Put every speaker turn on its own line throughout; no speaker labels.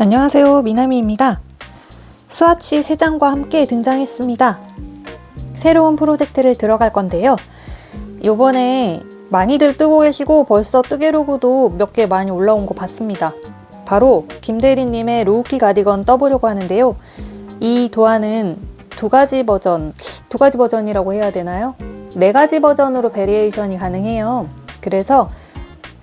안녕하세요. 미나미입니다. 스와치 3장과 함께 등장했습니다. 새로운 프로젝트를 들어갈 건데요. 요번에 많이들 뜨고 계시고 벌써 뜨개로그도 몇 개 많이 올라온 거 봤습니다. 바로 김대리님의 로우키 가디건 떠보려고 하는데요. 이 도안은 두 가지 버전, 두 가지 버전이라고 해야 되나요? 네 가지 버전으로 베리에이션이 가능해요. 그래서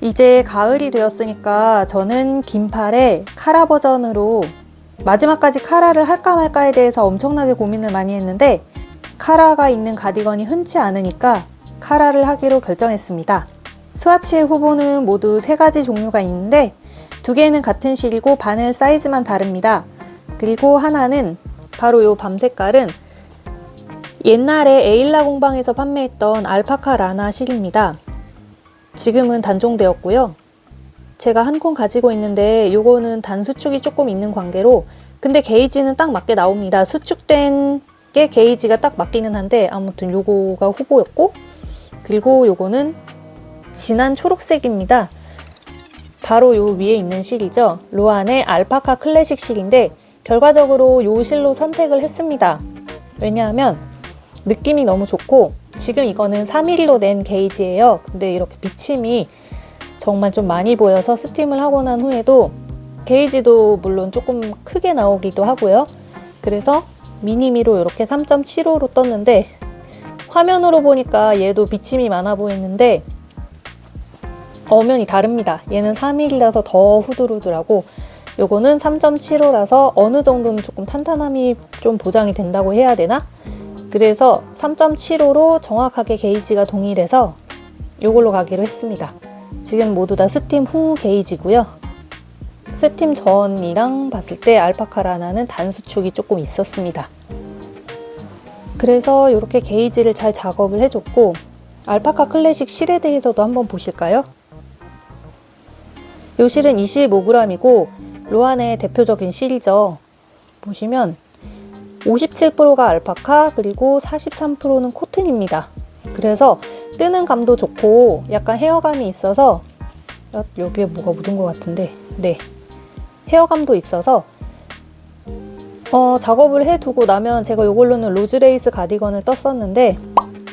이제 가을이 되었으니까 저는 긴팔에 카라 버전으로 마지막까지 카라를 할까 말까에 대해서 엄청나게 고민을 많이 했는데 카라가 있는 가디건이 흔치 않으니까 카라를 하기로 결정했습니다. 스와치의 후보는 모두 세 가지 종류가 있는데 두 개는 같은 실이고 바늘 사이즈만 다릅니다. 그리고 하나는 바로 이 밤 색깔은 옛날에 에일라 공방에서 판매했던 알파카 라나 실입니다. 지금은 단종되었고요. 제가 한 콘 가지고 있는데 요거는 단 수축이 조금 있는 관계로 근데 게이지는 딱 맞게 나옵니다. 수축된 게 게이지가 딱 맞기는 한데 아무튼 요거가 후보였고 그리고 요거는 진한 초록색입니다. 바로 요 위에 있는 실이죠. 로안의 알파카 클래식 실인데 결과적으로 요 실로 선택을 했습니다. 왜냐하면 느낌이 너무 좋고 지금 이거는 3mm로 낸 게이지예요. 근데 이렇게 비침이 정말 좀 많이 보여서 스팀을 하고 난 후에도 게이지도 물론 조금 크게 나오기도 하고요. 그래서 미니미로 이렇게 3.75로 떴는데 화면으로 보니까 얘도 비침이 많아 보이는데 어면이 다릅니다. 얘는 3mm라서 더 후들후들하고 요거는 3.75라서 어느 정도는 조금 탄탄함이 좀 보장이 된다고 해야 되나? 그래서 3.75로 정확하게 게이지가 동일해서 이걸로 가기로 했습니다. 지금 모두 다 스팀 후 게이지고요. 스팀 전이랑 봤을 때 알파카라나는 단수축이 조금 있었습니다. 그래서 이렇게 게이지를 잘 작업을 해줬고 알파카 클래식 실에 대해서도 한번 보실까요? 이 실은 25g이고 로안의 대표적인 실이죠. 보시면 57%가 알파카 그리고 43%는 코튼입니다. 그래서 뜨는 감도 좋고 약간 헤어감이 있어서 어, 여기에 뭐가 묻은 것 같은데 네 헤어감도 있어서 어, 작업을 해두고 나면 제가 이걸로는 로즈레이스 가디건을 떴었는데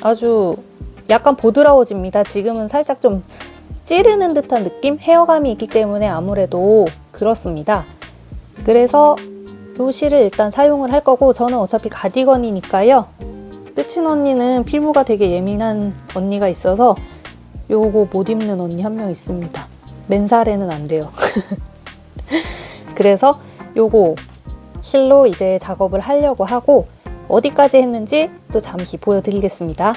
아주 약간 보드라워집니다. 지금은 살짝 좀 찌르는 듯한 느낌? 헤어감이 있기 때문에 아무래도 그렇습니다. 그래서 요 실을 일단 사용을 할 거고 저는 어차피 가디건이니까요. 끝인 언니는 피부가 되게 예민한 언니가 있어서 요거 못 입는 언니 한 명 있습니다. 맨살에는 안 돼요. 그래서 요거 실로 이제 작업을 하려고 하고 어디까지 했는지 또 잠시 보여드리겠습니다.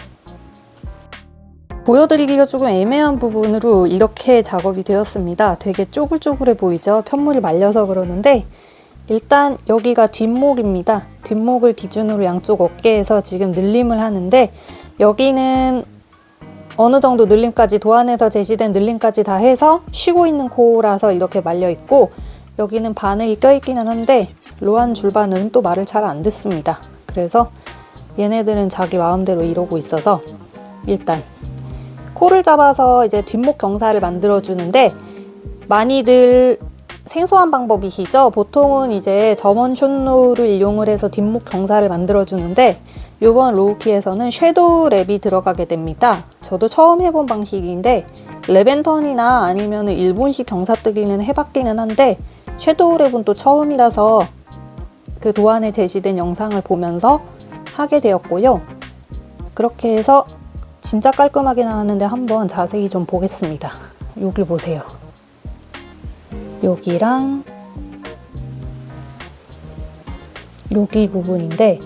보여드리기가 조금 애매한 부분으로 이렇게 작업이 되었습니다. 되게 쪼글쪼글해 보이죠? 편물이 말려서 그러는데 일단 여기가 뒷목입니다. 뒷목을 기준으로 양쪽 어깨에서 지금 늘림을 하는데 여기는 어느 정도 늘림까지 도안에서 제시된 늘림까지 다 해서 쉬고 있는 코라서 이렇게 말려 있고 여기는 바늘이 껴있기는 한데 로안 줄바늘은 또 말을 잘 안 듣습니다. 그래서 얘네들은 자기 마음대로 이러고 있어서 일단 코를 잡아서 이제 뒷목 경사를 만들어 주는데 많이들 생소한 방법이시죠? 보통은 이제 점원 숏노를 이용을 해서 뒷목 경사를 만들어 주는데 이번 로우키에서는 섀도우 랩이 들어가게 됩니다. 저도 처음 해본 방식인데 랩앤턴이나 아니면 일본식 경사뜨기는 해봤기는 한데 섀도우 랩은 또 처음이라서 그 도안에 제시된 영상을 보면서 하게 되었고요. 그렇게 해서 진짜 깔끔하게 나왔는데 한번 자세히 좀 보겠습니다. 여기 보세요. 여기랑 여기 부분인데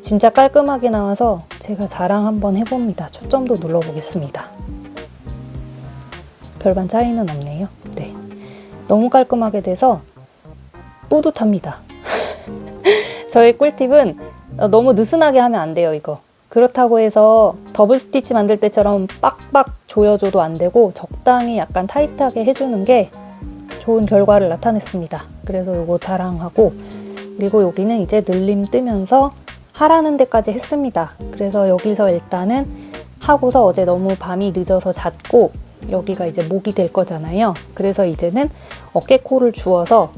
진짜 깔끔하게 나와서 제가 자랑 한번 해봅니다. 초점도 눌러보겠습니다. 별반 차이는 없네요. 네. 너무 깔끔하게 돼서 뿌듯합니다. 저의 꿀팁은 너무 느슨하게 하면 안 돼요, 이거. 그렇다고 해서 더블 스티치 만들 때처럼 빡빡 조여줘도 안 되고 적당히 약간 타이트하게 해주는 게 좋은 결과를 나타냈습니다. 그래서 이거 자랑하고 그리고 여기는 이제 늘림 뜨면서 하라는 데까지 했습니다. 그래서 여기서 일단은 하고서 어제 너무 밤이 늦어서 잤고 여기가 이제 목이 될 거잖아요. 그래서 이제는 어깨 코를 주어서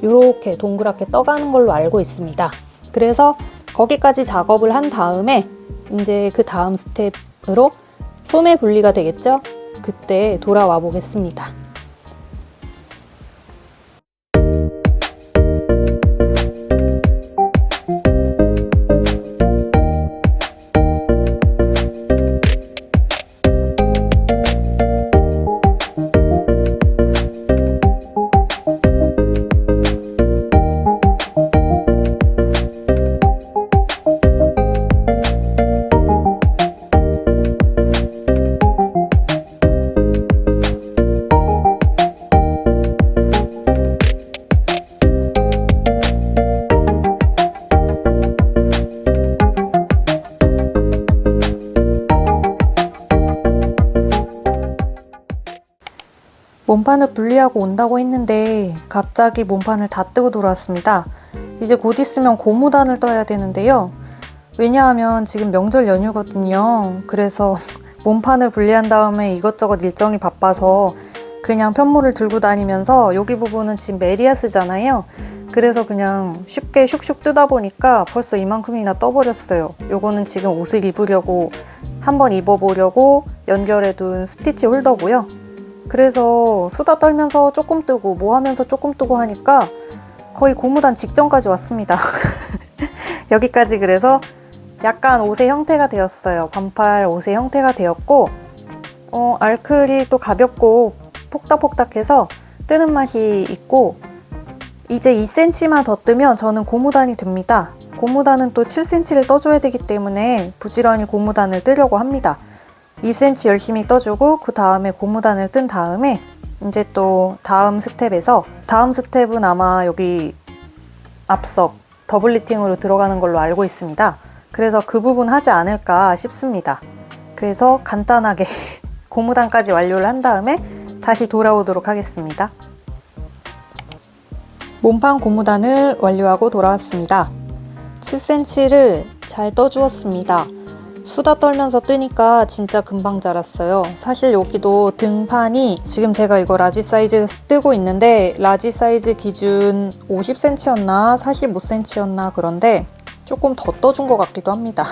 이렇게 동그랗게 떠가는 걸로 알고 있습니다. 그래서 거기까지 작업을 한 다음에 이제 그 다음 스텝으로 소매 분리가 되겠죠? 그때 돌아와 보겠습니다. 몸판을 분리하고 온다고 했는데 갑자기 몸판을 다 뜨고 돌아왔습니다. 이제 곧 있으면 고무단을 떠야 되는데요. 왜냐하면 지금 명절 연휴거든요. 그래서 몸판을 분리한 다음에 이것저것 일정이 바빠서 그냥 편물을 들고 다니면서 여기 부분은 지금 메리아스잖아요. 그래서 그냥 쉽게 슉슉 뜨다 보니까 벌써 이만큼이나 떠버렸어요. 요거는 지금 옷을 입으려고 한번 입어보려고 연결해둔 스티치 홀더고요. 그래서 수다 떨면서 조금 뜨고 뭐 하면서 조금 뜨고 하니까 거의 고무단 직전까지 왔습니다. 여기까지 그래서 약간 옷의 형태가 되었어요. 반팔 옷의 형태가 되었고 어, 알클이 또 가볍고 폭닥폭닥해서 뜨는 맛이 있고 이제 2cm만 더 뜨면 저는 고무단이 됩니다. 고무단은 또 7cm를 떠줘야 되기 때문에 부지런히 고무단을 뜨려고 합니다. 2cm 열심히 떠주고 그 다음에 고무단을 뜬 다음에 이제 또 다음 스텝에서 다음 스텝은 아마 여기 앞석 더블 리팅으로 들어가는 걸로 알고 있습니다. 그래서 그 부분 하지 않을까 싶습니다. 그래서 간단하게 고무단까지 완료를 한 다음에 다시 돌아오도록 하겠습니다. 몸판 고무단을 완료하고 돌아왔습니다. 7cm를 잘 떠주었습니다. 수다 떨면서 뜨니까 진짜 금방 자랐어요. 사실 여기도 등판이 지금 제가 이거 라지 사이즈 뜨고 있는데 라지 사이즈 기준 50cm였나 45cm였나 그런데 조금 더 떠준 것 같기도 합니다.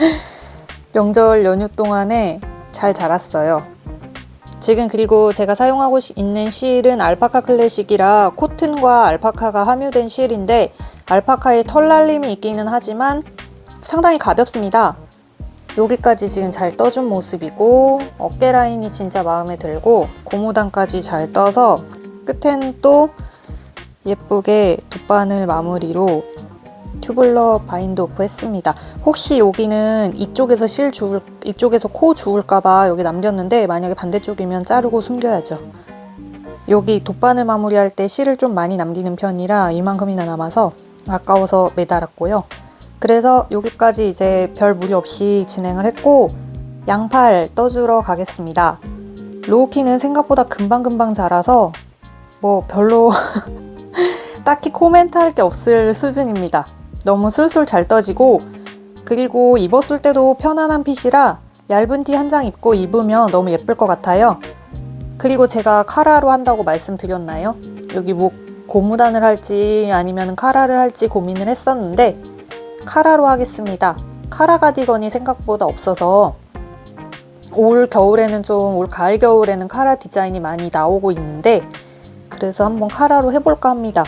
명절 연휴 동안에 잘 자랐어요. 지금 그리고 제가 사용하고 있는 실은 알파카 클래식이라 코튼과 알파카가 함유된 실인데 알파카에 털 날림이 있기는 하지만 상당히 가볍습니다. 여기까지 지금 잘 떠준 모습이고 어깨 라인이 진짜 마음에 들고 고무단까지 잘 떠서 끝엔 또 예쁘게 돗바늘 마무리로 튜블러 바인드 오프 했습니다. 혹시 여기는 이쪽에서 실 주울, 이쪽에서 코 주울까봐 여기 남겼는데 만약에 반대쪽이면 자르고 숨겨야죠. 여기 돗바늘 마무리할 때 실을 좀 많이 남기는 편이라 이만큼이나 남아서 아까워서 매달았고요. 그래서 여기까지 이제 별 무리 없이 진행을 했고 양팔 떠주러 가겠습니다. 로우키는 생각보다 금방금방 자라서 뭐 별로 딱히 코멘트 할 게 없을 수준입니다. 너무 술술 잘 떠지고 그리고 입었을 때도 편안한 핏이라 얇은 티 한 장 입고 입으면 너무 예쁠 것 같아요. 그리고 제가 카라로 한다고 말씀드렸나요? 여기 뭐 고무단을 할지 아니면 카라를 할지 고민을 했었는데 카라로 하겠습니다. 카라 가디건이 생각보다 없어서 올 겨울에는 좀 올 가을 겨울에는 카라 디자인이 많이 나오고 있는데 그래서 한번 카라로 해볼까 합니다.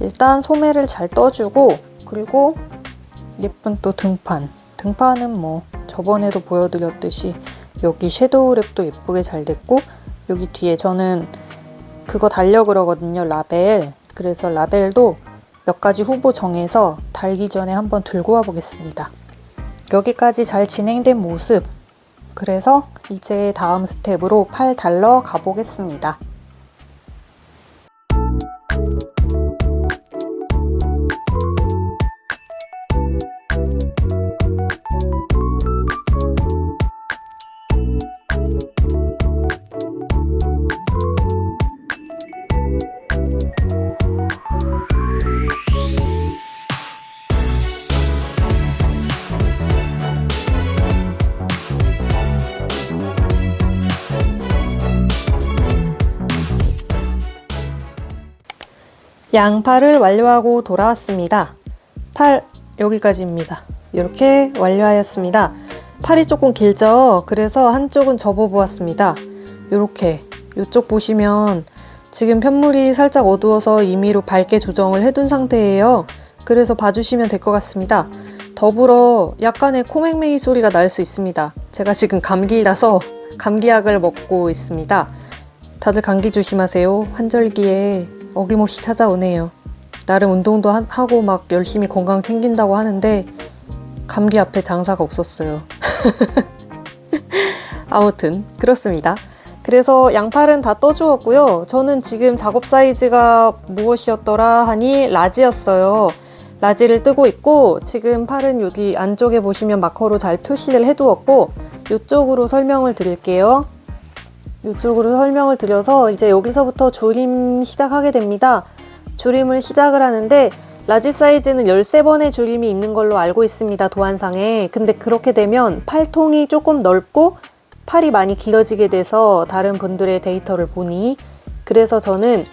일단 소매를 잘 떠주고 그리고 예쁜 또 등판. 등판은 뭐 저번에도 보여드렸듯이 여기 섀도우 랩도 예쁘게 잘 됐고 여기 뒤에 저는 그거 달려 그러거든요 라벨. 그래서 라벨도 몇 가지 후보 정해서 달기 전에 한번 들고 와 보겠습니다. 여기까지 잘 진행된 모습. 그래서 이제 다음 스텝으로 팔 달러 가보겠습니다. 양팔을 완료하고 돌아왔습니다. 팔 여기까지입니다. 이렇게 완료하였습니다. 팔이 조금 길죠? 그래서 한쪽은 접어보았습니다. 이렇게 이쪽 보시면 지금 편물이 살짝 어두워서 임의로 밝게 조정을 해둔 상태예요. 그래서 봐주시면 될 것 같습니다. 더불어 약간의 코맹맹이 소리가 날 수 있습니다. 제가 지금 감기라서 감기약을 먹고 있습니다. 다들 감기 조심하세요. 환절기에 어김없이 찾아오네요. 나름 운동도 하- 하고 막 열심히 건강 챙긴다고 하는데 감기 앞에 장사가 없었어요. 아무튼 그렇습니다. 그래서 양팔은 다 떠주었고요. 저는 지금 작업 사이즈가 무엇이었더라 하니 라지였어요. 라지를 뜨고 있고 지금 팔은 여기 안쪽에 보시면 마커로 잘 표시를 해두었고 이쪽으로 설명을 드릴게요. 이쪽으로 설명을 드려서 이제 여기서부터 줄임 시작하게 됩니다. 줄임을 시작을 하는데 라지 사이즈는 13번의 줄임이 있는 걸로 알고 있습니다. 도안상에. 근데 그렇게 되면 팔통이 조금 넓고 팔이 많이 길어지게 돼서 다른 분들의 데이터를 보니 그래서 저는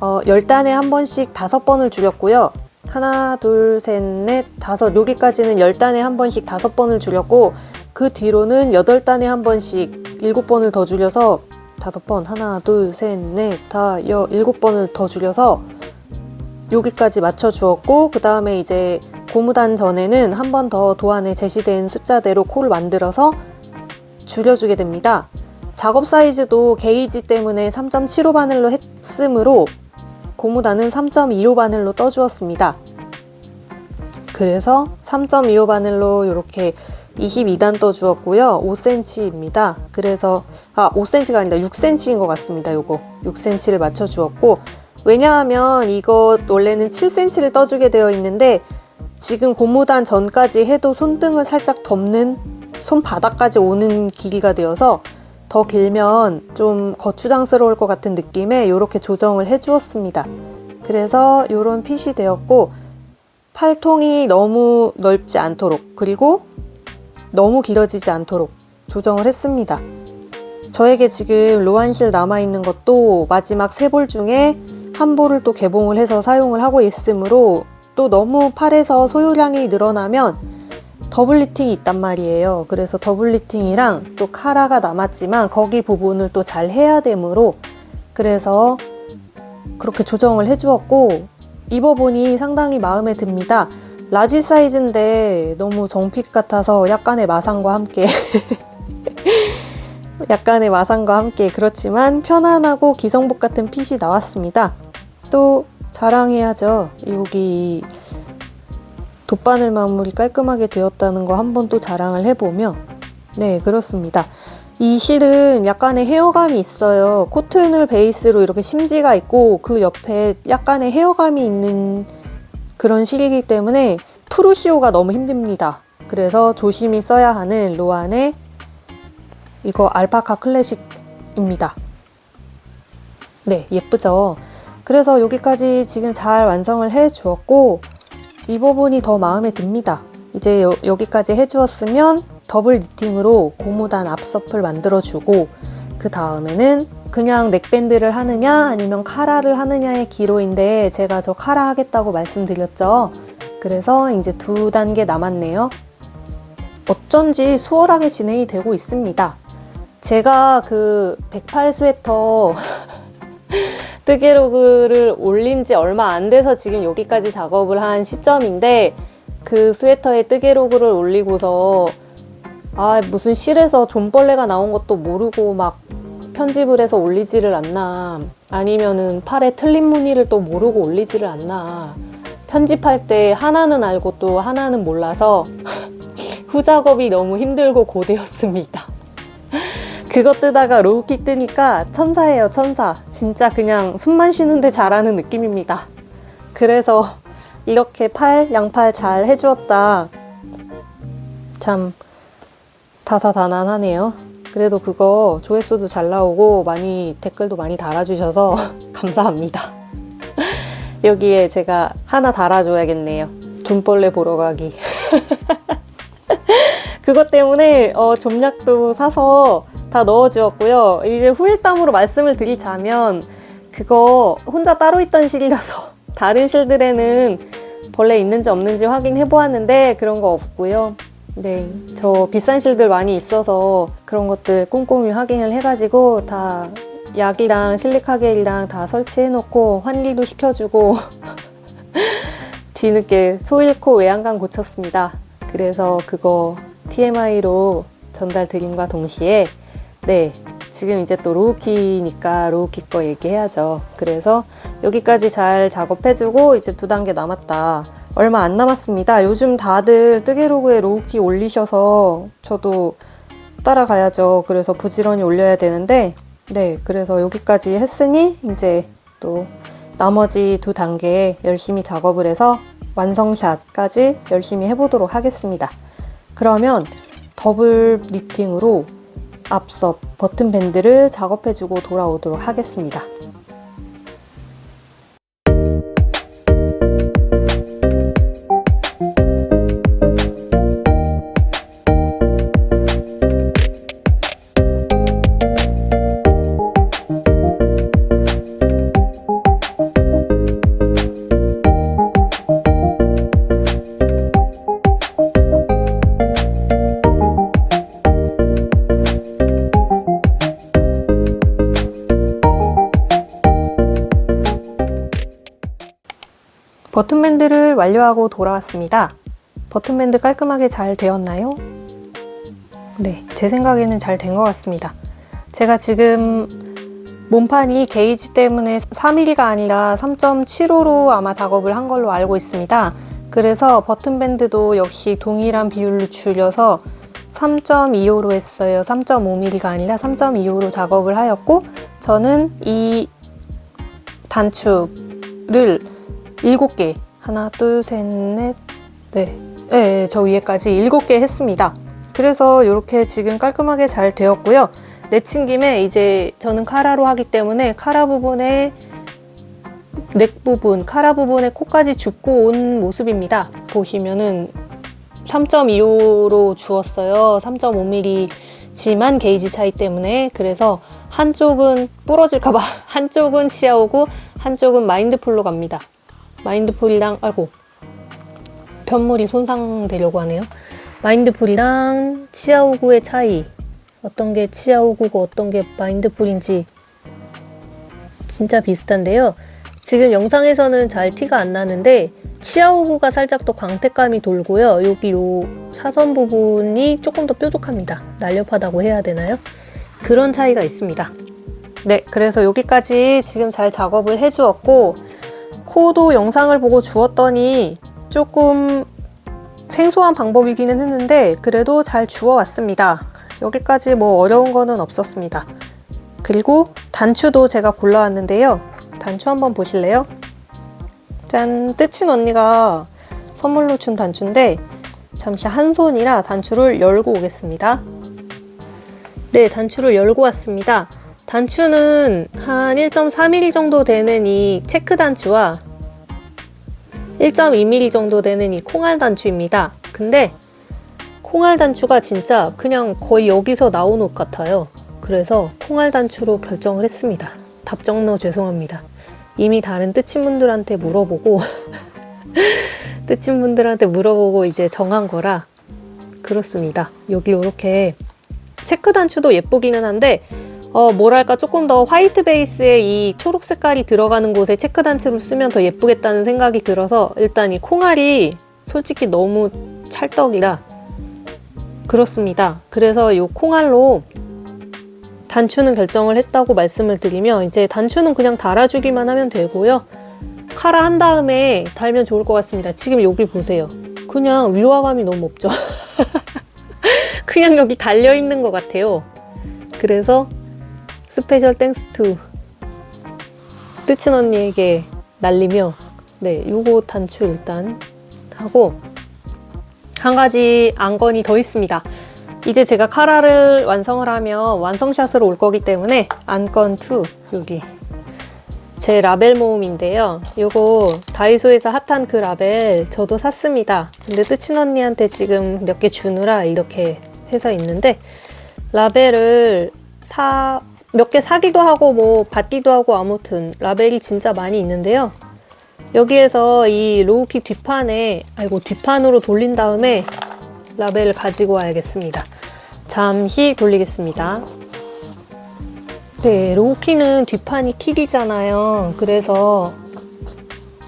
어, 10단에 한 번씩 다섯 번을 줄였고요. 하나, 둘, 셋, 넷, 다섯 여기까지는 10단에 한 번씩 다섯 번을 줄였고 그 뒤로는 8단에 한 번씩 일곱 번을 더 줄여서 다섯 번 하나, 둘, 셋, 넷, 다, 여, 일곱 번을 더 줄여서 여기까지 맞춰 주었고 그 다음에 이제 고무단 전에는 한 번 더 도안에 제시된 숫자대로 코를 만들어서 줄여주게 됩니다. 작업 사이즈도 게이지 때문에 3.75 바늘로 했으므로 고무단은 3.25 바늘로 떠주었습니다. 그래서 3.25 바늘로 이렇게 22단 떠주었고요. 5cm입니다. 그래서 아 5cm가 아니라 6cm인 것 같습니다. 요거 6cm를 맞춰 주었고 왜냐하면 이거 원래는 7cm를 떠주게 되어 있는데 지금 고무단 전까지 해도 손등을 살짝 덮는 손바닥까지 오는 길이가 되어서 더 길면 좀 거추장스러울 것 같은 느낌에 이렇게 조정을 해 주었습니다. 그래서 이런 핏이 되었고 팔통이 너무 넓지 않도록 그리고 너무 길어지지 않도록 조정을 했습니다. 저에게 지금 로안실 남아있는 것도 마지막 세 볼 중에 한 볼을 또 개봉을 해서 사용을 하고 있으므로 또 너무 팔에서 소요량이 늘어나면 더블 리팅이 있단 말이에요. 그래서 더블 리팅이랑 또 카라가 남았지만 거기 부분을 또 잘 해야 되므로 그래서 그렇게 조정을 해주었고 입어보니 상당히 마음에 듭니다. 라지 사이즈인데 너무 정핏 같아서 약간의 마상과 함께 약간의 마상과 함께 그렇지만 편안하고 기성복 같은 핏이 나왔습니다. 또 자랑해야죠. 여기 돗바늘 마무리 깔끔하게 되었다는 거 한 번 또 자랑을 해보며 네 그렇습니다. 이 실은 약간의 헤어감이 있어요. 코튼을 베이스로 이렇게 심지가 있고 그 옆에 약간의 헤어감이 있는 그런 실이기 때문에 프루시오가 너무 힘듭니다. 그래서 조심히 써야 하는 로안의 이거 알파카 클래식입니다. 네, 예쁘죠? 그래서 여기까지 지금 잘 완성을 해 주었고 이 부분이 더 마음에 듭니다. 이제 여, 여기까지 해 주었으면 더블 니팅으로 고무단 앞서플 만들어 주고 그 다음에는 그냥 넥밴드를 하느냐 아니면 카라를 하느냐의 기로인데 제가 저 카라 하겠다고 말씀드렸죠. 그래서 이제 두 단계 남았네요. 어쩐지 수월하게 진행이 되고 있습니다. 제가 그 108 스웨터 뜨개로그를 올린 지 얼마 안 돼서 지금 여기까지 작업을 한 시점인데 그 스웨터에 뜨개로그를 올리고서 아 무슨 실에서 존벌레가 나온 것도 모르고 막 편집을 해서 올리지를 않나 아니면은 팔에 틀린 무늬를 또 모르고 올리지를 않나 편집할 때 하나는 알고 또 하나는 몰라서 후작업이 너무 힘들고 고되었습니다. 그거 뜨다가 로우킥 뜨니까 천사예요, 천사. 진짜 그냥 숨만 쉬는데 잘하는 느낌입니다. 그래서 이렇게 팔, 양팔 잘 해주었다. 참 다사다난하네요. 그래도 그거 조회수도 잘 나오고 많이 댓글도 많이 달아주셔서 감사합니다. 여기에 제가 하나 달아줘야겠네요. 존벌레 보러 가기. 그것 때문에 어, 점약도 사서 다 넣어주었고요. 이제 후일담으로 말씀을 드리자면 그거 혼자 따로 있던 실이라서 다른 실들에는 벌레 있는지 없는지 확인해 보았는데 그런 거 없고요. 네, 저 비싼 실들 많이 있어서 그런 것들 꼼꼼히 확인을 해가지고 다 약이랑 실리카겔이랑 다 설치해놓고 환기도 시켜주고 뒤늦게 소 잃고 외양간 고쳤습니다. 그래서 그거 TMI로 전달 드림과 동시에 네 지금 이제 또 로우키니까 로우키 거 얘기해야죠. 그래서 여기까지 잘 작업해주고 이제 두 단계 남았다. 얼마 안 남았습니다. 요즘 다들 뜨개로그에 로우키 올리셔서 저도 따라가야죠. 그래서 부지런히 올려야 되는데 네 그래서 여기까지 했으니 이제 또 나머지 두 단계 열심히 작업을 해서 완성샷까지 열심히 해보도록 하겠습니다. 그러면 더블 니팅으로 앞서 버튼 밴드를 작업해주고 돌아오도록 하겠습니다. 완료하고 돌아왔습니다. 버튼밴드 깔끔하게 잘 되었나요? 네, 제 생각에는 잘 된 것 같습니다. 제가 지금 몸판이 게이지 때문에 3mm가 아니라 3.75로 아마 작업을 한 걸로 알고 있습니다. 그래서 버튼밴드도 역시 동일한 비율로 줄여서 3.25로 했어요. 3.5mm가 아니라 3.25로 작업을 하였고, 저는 이 단축을 일곱 개 하나 둘 셋 넷 네. 네, 저 위에까지 일곱 개 했습니다. 그래서 이렇게 지금 깔끔하게 잘 되었고요. 내친 김에 이제 저는 카라로 하기 때문에 카라 부분에 넥 부분, 카라 부분에 코까지 줍고 온 모습입니다. 보시면은 3.25로 주었어요. 3.5mm지만 게이지 차이 때문에 그래서 한쪽은 부러질까봐 한쪽은 치아오고 한쪽은 마인드풀로 갑니다. 마인드풀이랑 아이고 편물이 손상되려고 하네요. 마인드풀이랑 치아오구의 차이 어떤 게 치아오구고 어떤 게 마인드풀인지 진짜 비슷한데요. 지금 영상에서는 잘 티가 안 나는데 치아오구가 살짝 더 광택감이 돌고요. 여기 요 사선 부분이 조금 더 뾰족합니다. 날렵하다고 해야 되나요? 그런 차이가 있습니다. 네, 그래서 여기까지 지금 잘 작업을 해주었고 코도 영상을 보고 주었더니 조금 생소한 방법이기는 했는데 그래도 잘 주워왔습니다. 여기까지 뭐 어려운 거는 없었습니다. 그리고 단추도 제가 골라왔는데요. 단추 한번 보실래요? 짠! 뜨친 언니가 선물로 준 단추인데 잠시 한 손이라 단추를 열고 오겠습니다. 네, 단추를 열고 왔습니다. 단추는 한 1.3mm 정도 되는 이 체크 단추와 1.2mm 정도 되는 이 콩알 단추입니다. 근데 콩알 단추가 진짜 그냥 거의 여기서 나온 옷 같아요. 그래서 콩알 단추로 결정을 했습니다. 답정너 죄송합니다. 이미 다른 뜨친 분들한테 물어보고 뜨친 분들한테 물어보고 이제 정한 거라 그렇습니다. 여기 이렇게 체크 단추도 예쁘기는 한데 어, 뭐랄까 조금 더 화이트 베이스에 이 초록 색깔이 들어가는 곳에 체크 단추를 쓰면 더 예쁘겠다는 생각이 들어서 일단 이 콩알이 솔직히 너무 찰떡이라 그렇습니다. 그래서 이 콩알로 단추는 결정을 했다고 말씀을 드리면 이제 단추는 그냥 달아주기만 하면 되고요. 카라 한 다음에 달면 좋을 것 같습니다. 지금 여기 보세요. 그냥 위화감이 너무 없죠. 그냥 여기 달려 있는 것 같아요. 그래서 스페셜 땡스 투. 뜨친 언니에게 날리며 네 요거 단추 일단 하고 한 가지 안건이 더 있습니다. 이제 제가 카라를 완성을 하면 완성샷으로 올 거기 때문에 안건 2 여기. 제 라벨 모음인데요. 요거 다이소에서 핫한 그 라벨 저도 샀습니다. 근데 뜨친 언니한테 지금 몇 개 주느라 이렇게 해서 있는데 라벨을 사 몇 개 사기도 하고 뭐 받기도 하고 아무튼 라벨이 진짜 많이 있는데요. 여기에서 이 로우킥 뒷판에, 아이고, 뒷판으로 돌린 다음에 라벨을 가지고 와야겠습니다. 잠시 돌리겠습니다. 네, 로우킥은 뒷판이 킥이잖아요. 그래서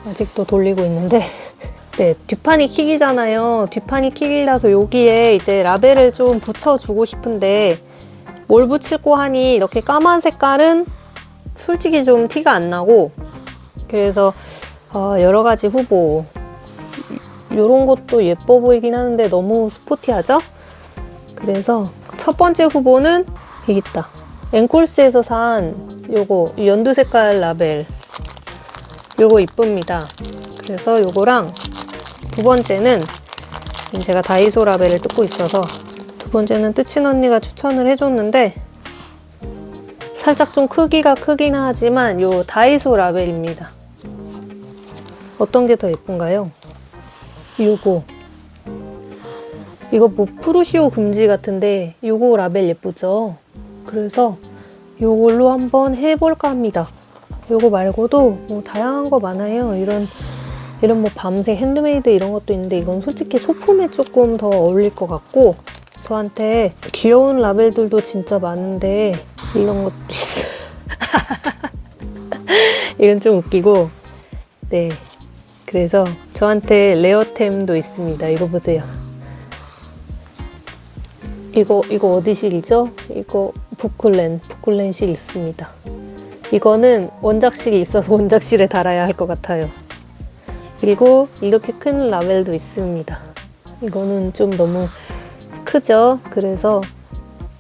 아직도 돌리고 있는데, 네, 뒷판이 킥이잖아요. 뒷판이 킥이라서 여기에 이제 라벨을 좀 붙여주고 싶은데, 뭘 붙일고 하니 이렇게 까만 색깔은 솔직히 좀 티가 안 나고, 그래서 어, 여러 가지 후보. 이런 것도 예뻐 보이긴 하는데 너무 스포티하죠? 그래서 첫 번째 후보는 여기 있다. 앵콜스에서 산 요거 이 연두 색깔 라벨. 요거 이쁩니다. 그래서 요거랑 두 번째는 제가 다이소 라벨을 뜯고 있어서 두 번째는 뜨친 언니가 추천을 해줬는데 살짝 좀 크기가 크긴 하지만 요 다이소 라벨입니다. 어떤 게 더 예쁜가요? 요거 이거 뭐 프루시오 금지 같은데 요거 라벨 예쁘죠? 그래서 요걸로 한번 해볼까 합니다. 요거 말고도 뭐 다양한 거 많아요. 이런 이런 뭐 밤새 핸드메이드 이런 것도 있는데 이건 솔직히 소품에 조금 더 어울릴 것 같고 저한테 귀여운 라벨들도 진짜 많은데 이런 것도 있어. 이건 좀 웃기고 네 그래서 저한테 레어템도 있습니다. 이거 보세요. 이거 이거 어디 실이죠? 이거 부클렌 부클렌 실 있습니다. 이거는 원작실이 있어서 원작실에 달아야 할 것 같아요. 그리고 이렇게 큰 라벨도 있습니다. 이거는 좀 너무 크죠? 그래서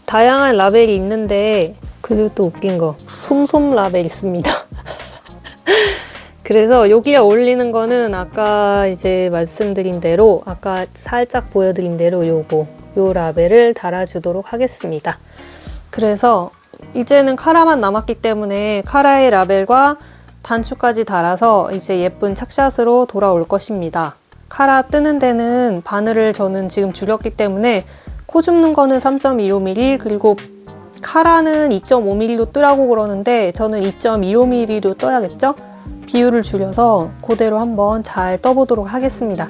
다양한 라벨이 있는데 그리고 또 웃긴 거 솜솜 라벨 있습니다. 그래서 여기에 어울리는 거는 아까 이제 말씀드린 대로 아까 살짝 보여드린 대로 요거 요 라벨을 달아주도록 하겠습니다. 그래서 이제는 카라만 남았기 때문에 카라의 라벨과 단추까지 달아서 이제 예쁜 착샷으로 돌아올 것입니다. 카라 뜨는 데는 바늘을 저는 지금 줄였기 때문에 코 줍는 거는 3.25mm 그리고 카라는 2.5mm로 뜨라고 그러는데 저는 2.25mm로 떠야겠죠? 비율을 줄여서 그대로 한번 잘 떠보도록 하겠습니다.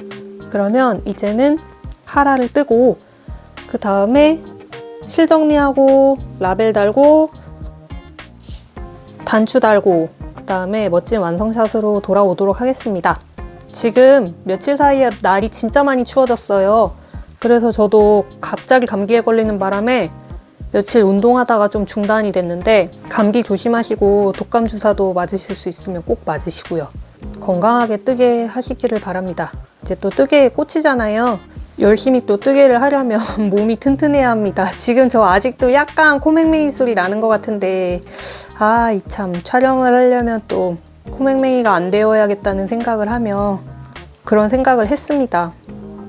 그러면 이제는 카라를 뜨고 그 다음에 실 정리하고 라벨 달고 단추 달고 그 다음에 멋진 완성샷으로 돌아오도록 하겠습니다. 지금 며칠 사이에 날이 진짜 많이 추워졌어요. 그래서 저도 갑자기 감기에 걸리는 바람에 며칠 운동하다가 좀 중단이 됐는데 감기 조심하시고 독감 주사도 맞으실 수 있으면 꼭 맞으시고요. 건강하게 뜨게 하시기를 바랍니다. 이제 또 뜨개에 꽂히잖아요. 열심히 또 뜨개를 하려면 몸이 튼튼해야 합니다. 지금 저 아직도 약간 코맹맹이 소리 나는 것 같은데 아, 이 참 촬영을 하려면 또 코맹맹이가 안 되어야겠다는 생각을 하며 그런 생각을 했습니다.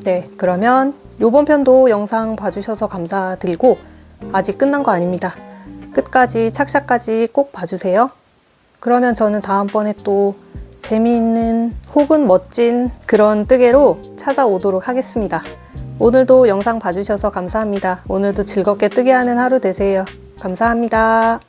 네, 그러면 이번 편도 영상 봐주셔서 감사드리고 아직 끝난 거 아닙니다. 끝까지 착샷까지 꼭 봐주세요. 그러면 저는 다음번에 또 재미있는 혹은 멋진 그런 뜨개로 찾아오도록 하겠습니다. 오늘도 영상 봐주셔서 감사합니다. 오늘도 즐겁게 뜨개하는 하루 되세요. 감사합니다.